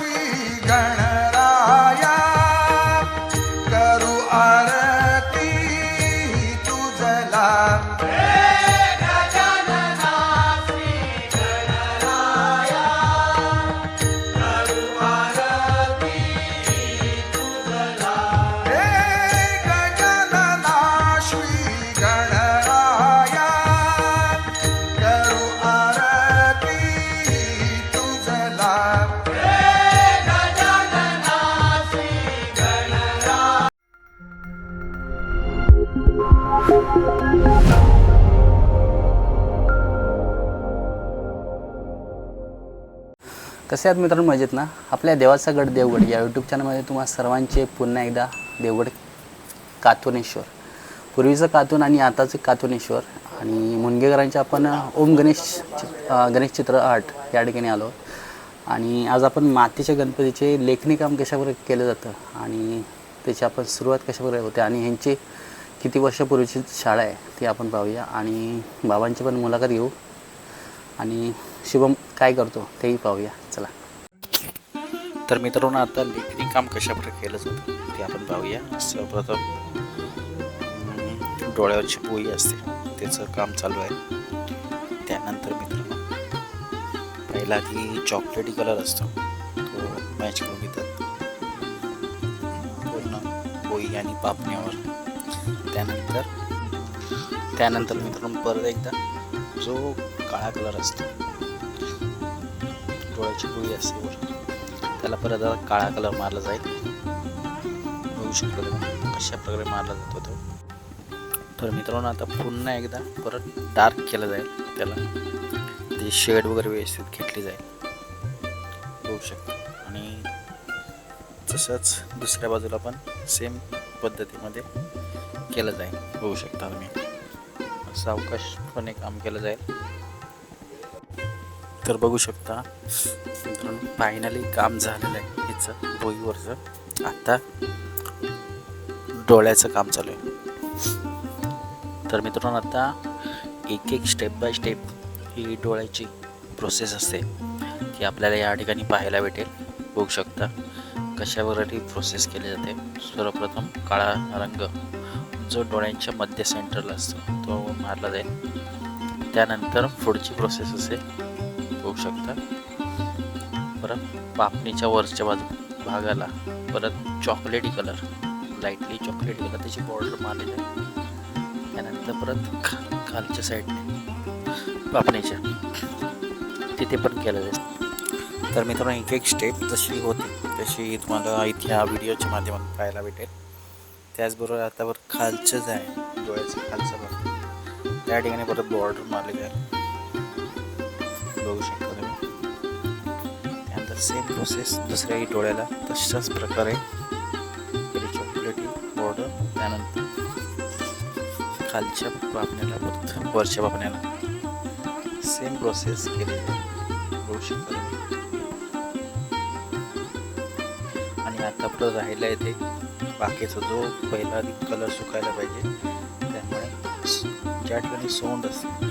see. कसे आहात मित्रांनो? मजेत ना? आपल्या देवाचा गड देवगड या यूट्यूब चॅनलमध्ये तुम्हाला सर्वांचे पुन्हा एकदा देवगड कातोनेश्वर. पूर्वीचं कातून आणि आताचं कातुनेश्वर आणि मुनगेकरांचे आपण ओम गणेश चि- गणेश चित्र आर्ट या ठिकाणी आलो. आणि आज आपण मातीच्या गणपतीचे लेखणी काम कशाप्रकारे केलं जातं आणि त्याची आपण सुरुवात कशाप्रकारे होते आणि ह्यांची किती वर्षापूर्वीची शाळा आहे ती आपण पाहूया. आणि बाबांची पण मुलाखत घेऊ. आणि शुभम काय करतो तेही पाहूया. चला. तर मित्रांनो आता लेखणी काम कशाप्रकारे केलं जातं ते आपण पाहूया. सर्वप्रथम डोळ्यावरची पोळी असते. त्याचं काम चालू आहे. त्यानंतर मित्रांनो पहिला की चॉकलेटी कलर असतो. तो मॅच करून घेतात. पूर्ण पोळी आणि पापण्यावर. त्यानंतर त्यानंतर मित्रांनो परत एकदा जो काळा कलर असतो. डोळ्याची गोळी असते वर त्याला परत काळा कलर मारला जाईल. बघू शकतो तुम्ही प्रकारे मारला जातो तो. तर मित्रांनो आता पुन्हा एकदा परत डार्क केलं जाईल त्याला. ते शेड वगैरे व्यवस्थित घेतली जाईल. बघू शकतो. आणि तसंच दुसऱ्या बाजूला पण सेम पद्धतीमध्ये केलं जाईल. बघू शकता तुम्ही. सावकाशपणे काम केलं जाईल. तर बघू शकता. मित्रांनो फायनली काम झालेलं आहे. हिचं बोईवरचं. आत्ता डोळ्याचं काम चालू आहे. तर मित्रांनो आता एक एक स्टेप बाय स्टेप ही डोळ्याची प्रोसेस असते ती आपल्याला या ठिकाणी पाहायला भेटेल. बघू शकता कशावर ही प्रोसेस केली जाते. सर्वप्रथम काळा रंग जो डोळ्यांच्या मध्य सेंटरला असतो तो मारला जाईल. त्यानंतर पुढची प्रोसेस असेल बघू शकता. परत पापणीच्या वरच्या बाजू भागाला परत चॉकलेटी कलर लाईटली चॉकलेटी कलर त्याची बॉर्डर मारलेली आहे. त्यानंतर परत खा खालच्या साईडने पापणीच्या. तिथे पण केलं जाईल तर मित्रांनो एक एक स्टेप जशी होती तशी तुम्हाला इथे ह्या व्हिडिओच्या माध्यमातून पाहायला भेटेल. त्याचबरोबर आता वर खालचंच आहे डोळ्याचं खालचं भाग त्या ठिकाणी परत बॉर्डर मारलेली आहे. बघू शकता. तुम्ही त्यानंतर सेम प्रोसेस दुसऱ्याही डोळ्याला तशाच प्रकारे चॉकलेटी बॉर्डर त्यानंतर खालच्या पापण्याला परत वरच्या बापण्याला. सेम प्रोसेस केली. बघू शकता. तुम्ही आणि आता परत राहिला येते बाकीचा जो पहिला कलर सुकायला पाहिजे त्यामुळे ज्या ठिकाणी सोंड असते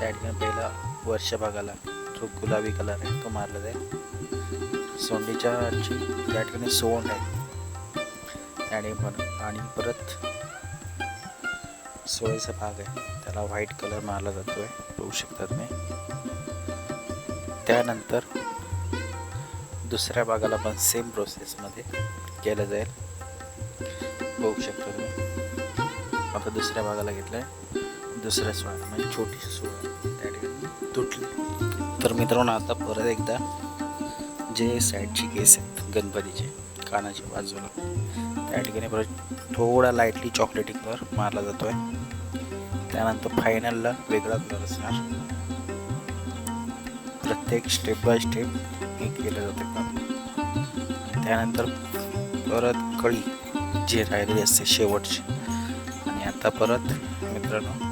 त्या ठिकाणी पहिला वरच्या भागाला जो गुलाबी कलर आहे तो मारला जाईल. सोंडीच्या जी ठिकाणी सोंड आहे. त्या आणि परत सोळेचा भाग आहे. त्याला व्हाईट कलर मारला जातो आहे बघू शकता तुम्ही. त्यानंतर दुसऱ्या भागाला पण सेम प्रोसेसमध्ये केलं जाईल. बघू शकता तुम्ही. आता दुसऱ्या भागाला घेतलं आहे दुसऱ्या सोळा म्हणजे छोटीशी सोळा त्या ठिकाणी तुटली. तर मित्रांनो आता परत एकदा जे साईडची केस आहेत गणपतीचे कानाच्या बाजूला त्या ठिकाणी परत थोडा लाईटली चॉकलेटी कलर मारला जातो आहे त्यानंतर फायनलला वेगळा कलर असणार. प्रत्येक स्टेप बाय स्टेप हे केलं जातं काम. त्यानंतर परत कळी जी राहिलेली असते शेवटची. आणि आता परत मित्रांनो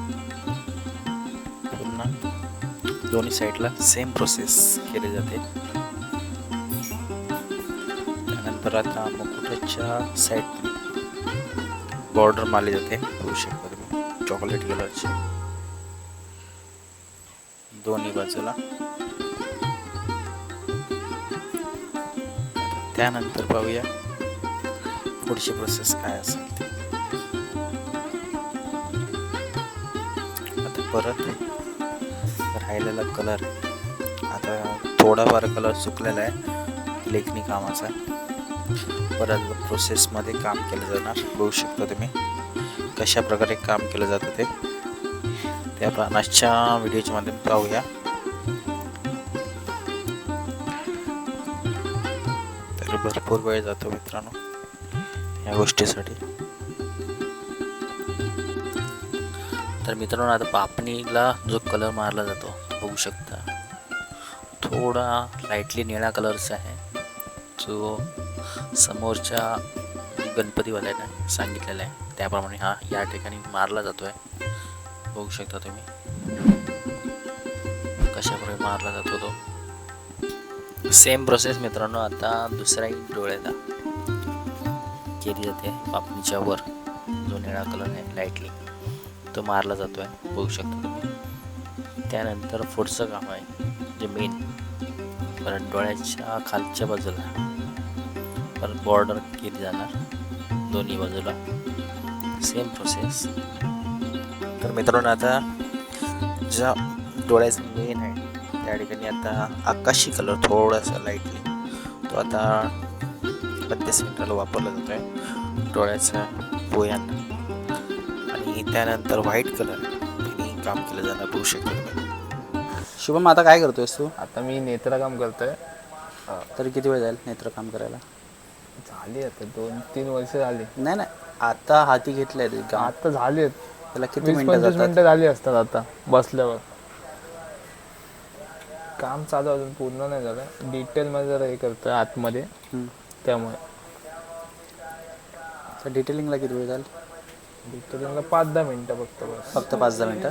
दोन्ही साईडला सेम प्रोसेस केली जाते. त्यानंतर आता मुकुटाच्या साईड बॉर्डर मारली जाते? शकता तुम्ही. चॉकलेट कलरची दोन्ही बाजूला. त्यानंतर पाहूया पुढची प्रोसेस काय असेल आता परत राहिलेला कलर आता थोडाफार कलर चुकलेला आहे. लेखणी कामाचा परत प्रोसेसमध्ये काम केलं जाणार. बघू शकता तुम्ही कशा प्रकारे काम केलं जातं ते. त्या आपण आजच्या व्हिडिओच्या माध्यमातून पाहूया. तर भरपूर वेळ जातो मित्रांनो या गोष्टीसाठी. तर मित्रांनो आता पापणीला जो कलर मारला जातो बघू शकता. थोडा लाईटली निळा कलरचा आहे. जो समोरच्या गणपतीवाल्याने सांगितलेला आहे. त्याप्रमाणे हा या ठिकाणी मारला जातो आहे बघू शकता तुम्ही. कशाप्रकारे मारला जातो तो. सेम प्रोसेस मित्रांनो आता दुसऱ्याही डोळ्याला केली जाते. पापणीच्या वर जो निळा कलर आहे लाईटली तो मारला जातो आहे बघू शकता तुम्ही. त्यानंतर पुढचं काम आहे जे मेन परत डोळ्याच्या खालच्या बाजूला. परत बॉर्डर केली जाणार दोन्ही बाजूला. सेम प्रोसेस तर मित्रांनो आता ज्या डोळ्याचं मेन आहे त्या ठिकाणी आता आकाशी कलर थोडासा लाईटली तो आता बत्तीस मिनिटाला वापरला जातो आहे डोळ्याच्या पोयांना त्यानंतर व्हाईट कलर. काम केलं जाणार बघू शकतो शुभम आता काय करतोयस तू? आता मी नेत्रकाम करतोय. तरी किती वेळ जाईल नेत्र काम करायला? झाली आता दोन तीन वर्ष झाली. नाही नाही आता हाती काम. आता झाली आहेत. त्याला किती मिनिटं झाली असतात आता बसल्यावर. काम चालू अजून पूर्ण नाही झालं. डिटेल मध्ये जरा हे करतोय आतमध्ये. त्यामुळे. डिटेलिंगला किती वेळ जाईल डिटेलिंगला पाच दहा मिनिटं फक्त बस. फक्त पाच दहा मिनिटं.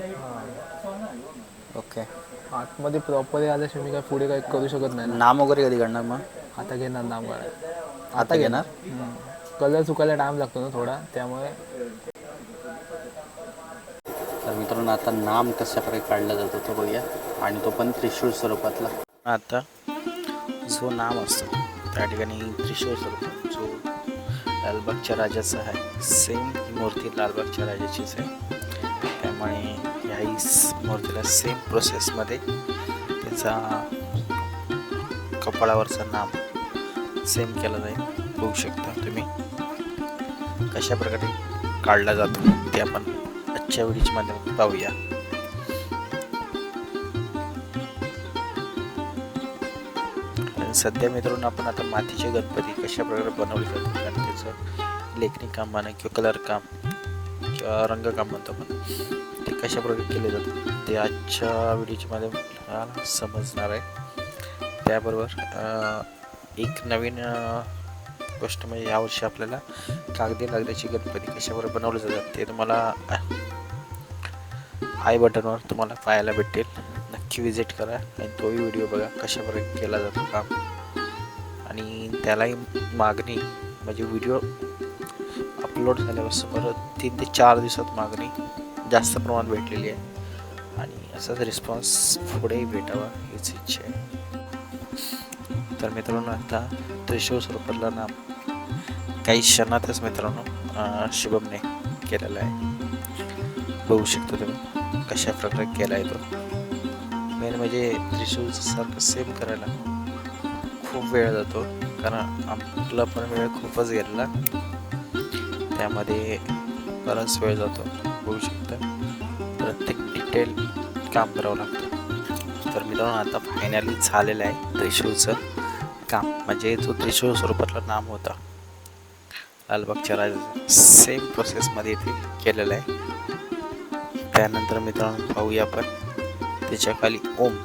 ओके. आतमध्ये प्रॉपर आल्याशिवाय मी काय पुढे काही करू शकत नाही ना. नाम वगैरे कधी काढणार मग? आता घेणार नाम आता घेणार? कलर चुकायला टाइम लागतो ना थोडा त्यामुळे. तर मित्रांनो आता नाम कशा प्रकारे काढला जातो तो बघूया. आणि तो पण त्रिशूळ स्वरूपातला. आता जो नाम असतो त्या ठिकाणी त्रिशूळ स्वरूपात लालबागच्या राजाचा आहे. सेम ही मूर्ती लालबागच्या राजाचीच आहे. त्यामुळे ह्याही मूर्तीला सेम प्रोसेसमध्ये त्याचा कपाळावरचं नाम सेम केलं जाईल. बघू शकता तुम्ही कशा प्रकारे काढला जातो. ते आपण आजच्या व्हिडिओच्या माध्यमातून पाहूया. सध्या मित्रांनो आपण आता मातीचे गणपती कशा प्रकारे बनवले जातात लेखणी काम म्हणा किंवा कलर काम किंवा रंगकाम म्हणतो आपण ते कशाप्रकारे केले जातात ते आजच्या व्हिडिओच्या माध्यमातून समजणार आहे. त्याबरोबर एक नवीन गोष्ट म्हणजे यावर्षी आपल्याला कागदी लागल्याची गणपती कशावर बनवले जातात ते तुम्हाला आय बटनवर तुम्हाला पाहायला भेटेल. नक्की विजिट करा आणि तोही व्हिडिओ बघा कशाप्रकारे केला जातो काम. आणि त्यालाही मागणी म्हणजे व्हिडिओ अपलोड झाल्यापासून परत तीन ते चार दिवसात मागणी जास्त प्रमाणात भेटलेली आहे. आणि असाच रिस्पॉन्स पुढेही भेटावा हीच इच्छा आहे. तर मित्रांनो आता त्रिशूळ स्वरूपातला नाम काही क्षणातच मित्रांनो शुभमने केलेला आहे. बघू शकता तुम्ही कशा प्रकारे केला आहे तो. मेन म्हणजे त्रिशूळचं सारखं सेम करायला खूप वेळ जातो कारण आपला पण वेळ खूपच गेलेला. त्यामध्ये बराच वेळ जातो बघू शकता. प्रत्येक डिटेल काम करावं लागतं. तर मित्रांनो आता फायनली झालेलं आहे त्रिशूळचं काम. म्हणजे जो त्रिशूळ स्वरूपातला नाम होता. लालबागच्या राज सेम प्रोसेसमध्ये इथे केलेलं आहे. त्यानंतर मित्रांनो पाहूया आपण. त्याच्याखाली ओम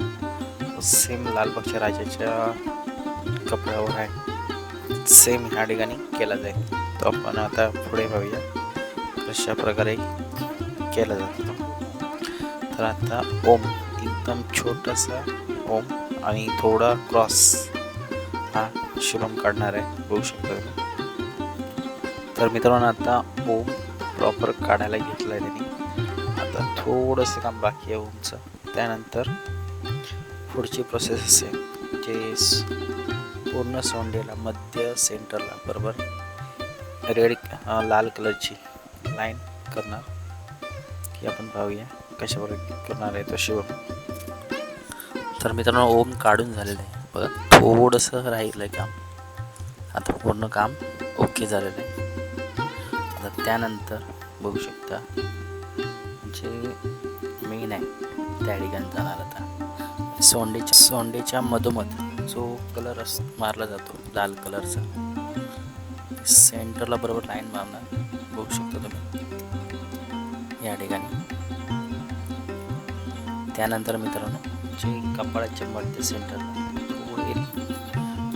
सेम लालबागच्या राजाच्या कपड्यावर आहे. सेम ह्या ठिकाणी केला जाईल. तो आपण आता पुढे पाहूया कशा प्रकारे केला जातो तर आता ओम एकदम छोटासा ओम आणि थोडा क्रॉस हा शुभम काढणार आहे. बघू शकतो तर मित्रांनो आता ओम प्रॉपर काढायला घेतलं आहे त्यांनी. आता थोडंसं काम बाकी आहे ओमचं. त्यानंतर पुढची प्रोसेस असेल. म्हणजे जे पूर्ण सोंडेला मध्य सेंटरला बरोबर? रेड लाल कलरची लाईन करणार. की आपण पाहूया कशावर करणार आहे तो शिवम तर मित्रांनो ओम काढून झालेलं आहे. बघा थोडंसं राहिलं आहे काम. आता पूर्ण काम ओके झालेलं आहे. आता त्यानंतर बघू शकता जे मेन आहे त्या ठिकाणी जाणार आता. सोंडेच्या सोंडेच्या मधोमध. जो कलर अस मारला जातो लाल कलरचा सेंटरला बरोबर लाईन मारणार. बघू शकता तुम्ही. या ठिकाणी. त्यानंतर मित्रांनो जे कपाळाच्या मध्य सेंटरला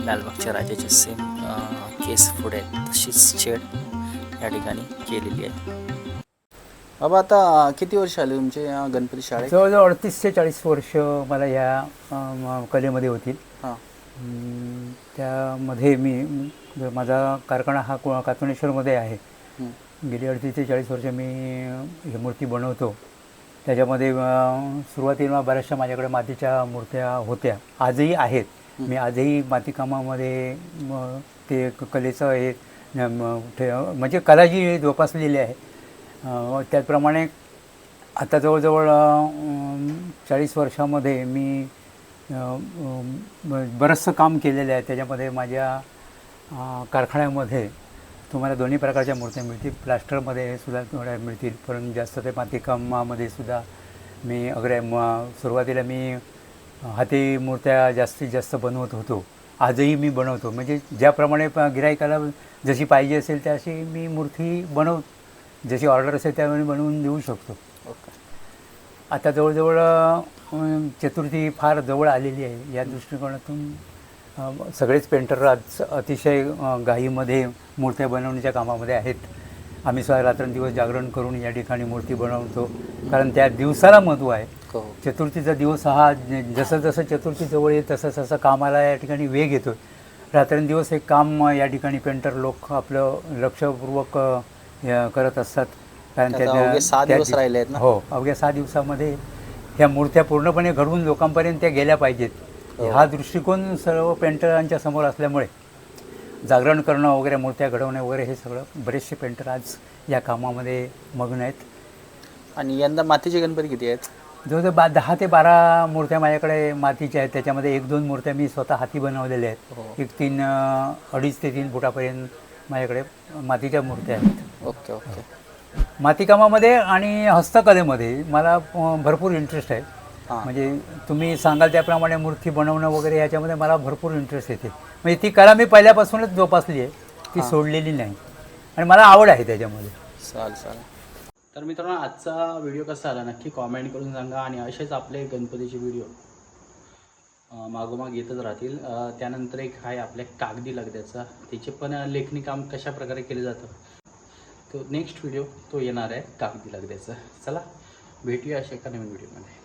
लालबागच्या राजाचे सेम केस पुढे आहेत. तशीच छेड या ठिकाणी केलेली आहे. बाबा आता किती वर्ष आले तुमचे या गणपती शाळेत? जवळजवळ अडतीस ते चाळीस वर्ष मला या अम, कलेमध्ये होतील. हां. अम, त्यामध्ये मी माझा कारखाना हा को- कातनेश्वरमध्ये आहे. हं. गेली अडतीस ते चाळीस वर्ष मी ही मूर्ती बनवतो. त्याच्यामध्ये अ, सुरुवातीला बऱ्याचशा माझ्याकडे मातीच्या मूर्त्या होत्या. आजही आहेत. मी आजही मातीकामामध्ये म, ते क- कलेचं हे न- म, ठे- म्हणजे कला जी जोपासलेली आहे त्याचप्रमाणे आता जवळजवळ चाळीस वर्षामध्ये मी बरंचसं काम केलेलं आहे. त्याच्यामध्ये माझ्या कारखान्यामध्ये तुम्हाला दोन्ही प्रकारच्या मूर्त्या मिळतील. प्लास्टरमध्ये सुद्धा थोड्या मिळतील परंतु जास्त ते मातीकामामध्ये सुद्धा मी अग्रे म सुरुवातीला मी हाती मूर्त्या जास्तीत जास्त बनवत होतो. आजही मी बनवतो. म्हणजे ज्याप्रमाणे प गिरायकाला जशी पाहिजे असेल त्याशी मी मूर्ती बनव जशी ऑर्डर असेल त्यावेळी बनवून देऊ शकतो. ओके. आता जवळजवळ चतुर्थी फार जवळ आलेली आहे. या दृष्टिकोनातून सगळेच पेंटर आज अतिशय घाईमध्ये मूर्त्या बनवण्याच्या कामामध्ये आहेत. आम्ही स्वतः रात्रंदिवस जागरण करून या ठिकाणी मूर्ती बनवतो. कारण त्या दिवसाला महत्त्व आहे. हो. चतुर्थीचा दिवस हा जसं जसं चतुर्थी जवळ येत तसं तसं कामाला या ठिकाणी वेग येतो रात्रंदिवस हे काम या ठिकाणी पेंटर लोक आपलं लक्षपूर्वक करत असतात. कारण अवघे सहा दिवस राहिले आहेत? हो अवघ्या सहा दिवसामध्ये ह्या मूर्त्या पूर्णपणे घडवून लोकांपर्यंत त्या गेल्या पाहिजेत. हो. हा दृष्टिकोन सर्व पेंटरांच्या समोर असल्यामुळे जागरण करणं वगैरे मूर्त्या घडवणे वगैरे हे सगळं बरेचसे पेंटर आज या कामामध्ये मग्न आहेत. आणि यंदा मातीचे गणपती किती आहेत? जवळजवळ बा दहा ते बारा मूर्त्या माझ्याकडे मातीच्या आहेत. त्याच्यामध्ये एक दोन मूर्त्या मी स्वतः हाती बनवलेल्या हो. आहेत एक तीन अडीच ते तीन फुटापर्यंत माझ्याकडे मातीच्या मूर्त्या आहेत. Okay okay. मातीकामामध्ये आणि हस्तकलेमध्ये मला भरपूर इंटरेस्ट आहे. हां. म्हणजे तुम्ही सांगाल त्याप्रमाणे मूर्ती बनवणं वगैरे याच्यामध्ये मला भरपूर इंटरेस्ट येते. म्हणजे ती कला मी पहिल्यापासूनच जोपासली आहे. ती सोडलेली नाही. आणि मला आवड आहे त्याच्यामध्ये. चालेल चालेल. तर मित्रांनो आजचा व्हिडिओ कसा आला नक्की कॉमेंट करून सांगा आणि असेच आपले गणपतीचे व्हिडिओ मागोमाग येतच राहतील. त्यानंतर एक आहे आपल्या कागदी लगद्याचा. त्याचे पण लेखणी काम कशा प्रकारे केलं जातं? तो नेक्स्ट व्हिडिओ तो येणार आहे कागदी लगद्याचा. चला भेटूया अशा एका नवीन व्हिडिओमध्ये